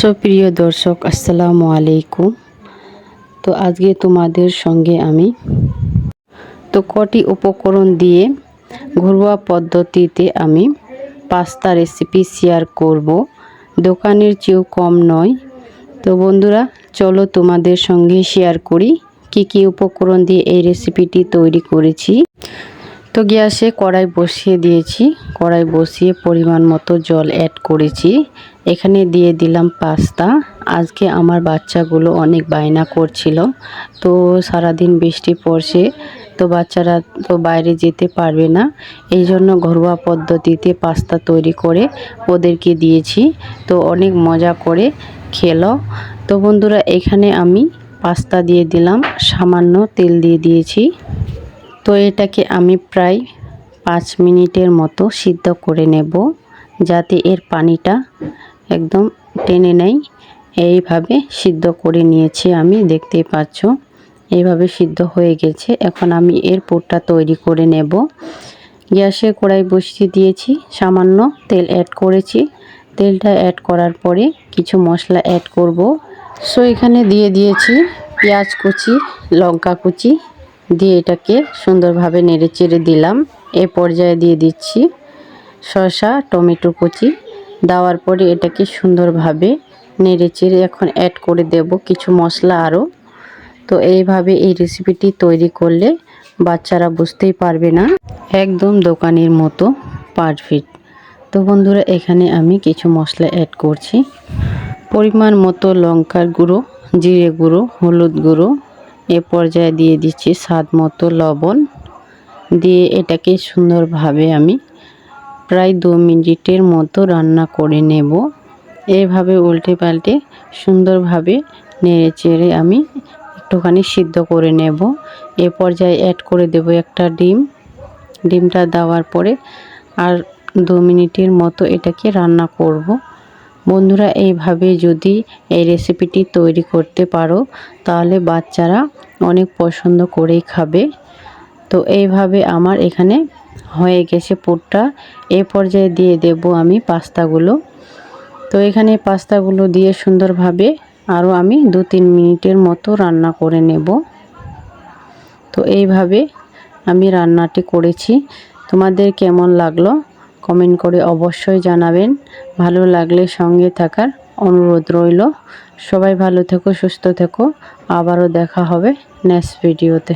সুপ্রিয় দর্শক, আসসালামু আলাইকুম। তো আজকে তোমাদের সঙ্গে আমি তো কটি উপকরণ দিয়ে ঘরোয়া পদ্ধতিতে আমি পাস্তা রেসিপি শেয়ার করব। দোকানের চেয়েও কম নয়। তো বন্ধুরা, চলো তোমাদের সঙ্গে শেয়ার করি কি কি উপকরণ দিয়ে এই রেসিপিটি তৈরি করেছি। তো গ্যাসে কড়াই বসিয়ে দিয়েছি। কড়াই বসিয়ে পরিমাণ মতো জল অ্যাড করেছি। এখানে দিয়ে দিলাম পাস্তা। আজকে আমার বাচ্চাগুলো অনেক বায়না করছিল। তো সারাদিন বৃষ্টি পড়ছে, তো বাচ্চারা তো বাইরে যেতে পারবে না। এই জন্য ঘরোয়া পদ্ধতিতে পাস্তা তৈরি করে ওদেরকে দিয়েছি। তো অনেক মজা করে খেলো। তো বন্ধুরা, এখানে আমি পাস্তা দিয়ে দিলাম। সামান্য তেল দিয়ে দিয়েছি। তো এটাকে আমি প্রায় পাঁচ মিনিটের মতো সিদ্ধ করে নেব যাতে এর পানিটা একদম টেনে নেয়। এইভাবে সিদ্ধ করে নিয়েছি আমি, দেখতেই পাচ্ছ। এইভাবে সিদ্ধ হয়ে গেছে। এখন আমি এর পুরটা তৈরি করে নেব। গ্যাসে কড়াই বসিয়ে দিয়েছি। সামান্য তেল অ্যাড করেছি। তেলটা অ্যাড করার পরে কিছু মশলা অ্যাড করব। সো এখানে দিয়ে দিয়েছি পেঁয়াজ কুচি, লঙ্কা কুচি দিয়ে এটাকে সুন্দরভাবে নেড়ে চেড়ে দিলাম। এ পর্যায়ে দিয়ে দিচ্ছি শসা, টমেটো কুচি। দেওয়ার পরে এটাকে সুন্দরভাবে নেড়ে চেড়ে এখন অ্যাড করে দেব কিছু মশলা আরও। তো এইভাবে এই রেসিপিটি তৈরি করলে বাচ্চারা বুঝতেই পারবে না। একদম দোকানের মতো পারফেক্ট তো বন্ধুরা, এখানে আমি কিছু মশলা অ্যাড করছি। পরিমাণ মতো লঙ্কার গুঁড়ো, জিরে গুঁড়ো, হলুদ গুঁড়ো এ পর্যায়ে দিয়ে দিচ্ছি স্বাদ মতো লবণ। দিয়ে এটাকে সুন্দরভাবে আমি প্রায় দু মিনিটের মতো রান্না করে নেব। এভাবে উল্টে পাল্টে সুন্দরভাবে নেড়ে চেড়ে আমি একটুখানি সিদ্ধ করে নেব। এ পর্যায়ে অ্যাড করে দেব একটা ডিম। ডিমটা দেওয়ার পরে আর দু মিনিটের মতো এটাকে রান্না করব। বন্ধুরা, এইভাবে যদি এই রেসিপিটি তৈরি করতে পারো, তাহলে বাচ্চারা অনেক পছন্দ করেই খাবে। তো এইভাবে আমার এখানে হয়ে গেছে পুরটা। এ পর্যায়ে দিয়ে দেব আমি পাস্তাগুলো। তো এখানে পাস্তাগুলো দিয়ে সুন্দরভাবে আরও আমি দু তিন মিনিটের মতো রান্না করে নেব। তো এইভাবে আমি রান্নাটি করেছি। তোমাদের কেমন লাগল কমেন্ট করে অবশ্যই জানাবেন। ভালো লাগলে সঙ্গে থাকার অনুরোধ রইল। সবাই ভালো থেকো, সুস্থ থেকো। আবারও দেখা হবে নেক্সট ভিডিওতে